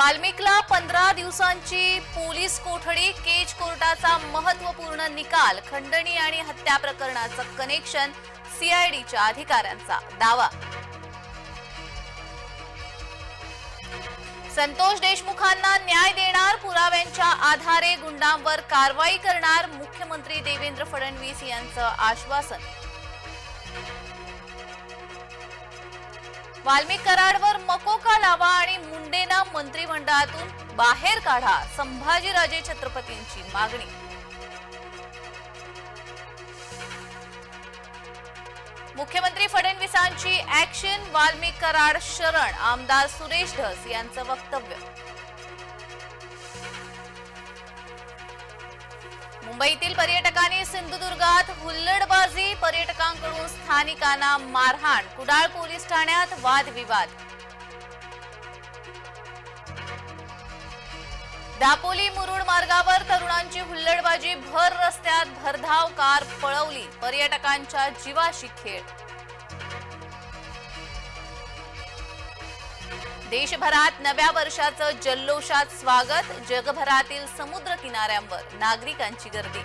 वाल्मिकला पंधरा दिवसांची पोलीस कोठडी केज कोर्टाचा महत्त्वपूर्ण निकाल खंडणी आणि हत्या प्रकरणाचं कनेक्शन सीआयडीच्या अधिकाऱ्यांचा दावा. संतोष देशमुखांना न्याय देणार पुराव्यांच्या आधारे गुंडांवर कारवाई करणार मुख्यमंत्री देवेंद्र फडणवीस यांचं आश्वासन. वाल्मिक कराडवर मकोका लावा आणि मंत्रिमंडळातून बाहेर काढा संभाजीराजे छत्रपतींची मागणी. मुख्यमंत्री फडणवीसांची ऍक्शन वाल्मिक कराड शरण आमदार सुरेश धस यांचं वक्तव्य. मुंबईतील पर्यटकांनी सिंधुदुर्गात हुल्लडबाजी पर्यटकांकडून स्थानिकांना मारहाण कुडाळ पोलीस ठाण्यात वादविवाद. दापोली मुरुड मार्गावर तरुणांची हुल्लडबाजी भर रस्त्यात भरधाव कार पळवली पर्यटकांच्या जीवाशी खेळ. देशभरात नव्या वर्षाचं जल्लोषात स्वागत जगभरातील समुद्र किनाऱ्यांवर नागरिकांची गर्दी.